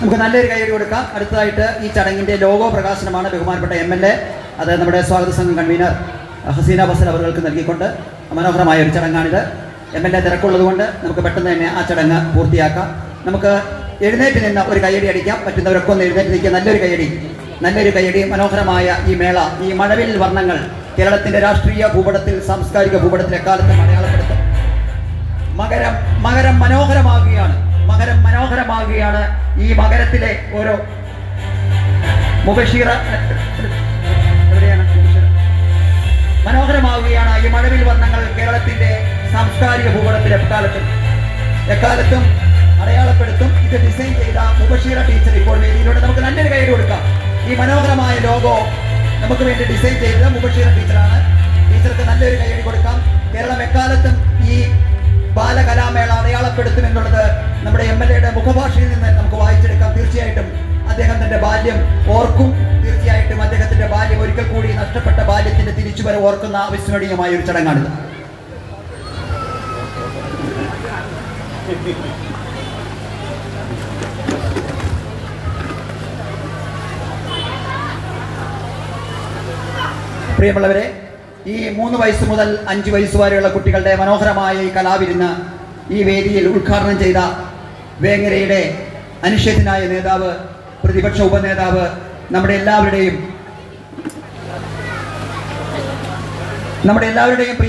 നമുക്ക് നല്ലൊരു കൈയടി കൊടുക്കാം. അടുത്തതായിട്ട് ഈ ചടങ്ങിന്റെ ലോഗോ പ്രകാശനമാണ് ബഹുമാനപ്പെട്ട എം എൽ എ നമ്മുടെ സ്വാഗത സംഘം കൺവീനർ ഹസീന ബസൽ അവർക്ക് നൽകിക്കൊണ്ട് മനോഹരമായ ഒരു ചടങ്ങാണിത്. എം എൽ എ തിരക്കുള്ളതുകൊണ്ട് നമുക്ക് പെട്ടെന്ന് തന്നെ ആ ചടങ്ങ് പൂർത്തിയാക്കാം. നമുക്ക് എഴുന്നേറ്റ് നിന്ന് ഒരു കൈയടി അടിക്കാം. പറ്റുന്നവരൊക്കെ ഒന്ന് എഴുന്നേറ്റ് നിൽക്കുക. നല്ലൊരു കൈയടി നല്ലൊരു കൈയടി മനോഹരമായ ഈ മേള ഈ മഴവിൽ വർണങ്ങൾ കേരളത്തിന്റെ രാഷ്ട്രീയ ഭൂപടത്തിൽ സാംസ്കാരിക ഭൂപടത്തിൽ എക്കാലത്തും അടയാളപ്പെടുത്തും മകരം മകരം മനോഹരമാകുകയാണ്. മകരം മനോഹരമാകുകയാണ് ഈ മകരത്തിലെ ഓരോ മുബഷീറ? മനോഹരമാവുകയാണ് ഈ മഴവിൽ വർണങ്ങൾ കേരളത്തിന്റെ സാംസ്കാരിക ഭൂപടത്തിൽ എക്കാലത്തും. എക്കാലത്തും അടയാളപ്പെടുത്തും. ഇത് ഡിസൈൻ ചെയ്ത മുബഷീറ ടീച്ചർ ഇപ്പോൾ വേദിയിലൂടെ നമുക്ക് നല്ലൊരു കൈയ്യടി കൊടുക്കാം. ഈ മനോഹരമായ ലോഗോ നമുക്ക് വേണ്ടി ഡിസൈൻ ചെയ്തത് മുബഷീറ ടീച്ചറാണ് അദ്ദേഹം തന്റെ ബാല്യം ഓർക്കും. തീർച്ചയായിട്ടും അദ്ദേഹത്തിന്റെ ബാല്യം ഒരിക്കൽ കൂടി നഷ്ടപ്പെട്ട ബാല്യത്തിന്റെ തിരിച്ചുവരവ് ഓർക്കുന്ന അവിസ്മരണീയമായ ഒരു ചടങ്ങാണിത്. പ്രിയമുള്ളവരെ ഈ മൂന്ന് വയസ്സ് മുതൽ അഞ്ച് വയസ്സ് വരെയുള്ള കുട്ടികളുടെ മനോഹരമായ ഈ കലാവിരുന്ന് ഈ വേദിയിൽ ഉദ്ഘാടനം ചെയ്ത വേങ്ങരയുടെ അനിഷേധനായ നേതാവ് പ്രതിപക്ഷ ഉപനേതാവ് നമ്മുടെ എല്ലാവരുടെയും നമ്മുടെ എല്ലാവരുടെയും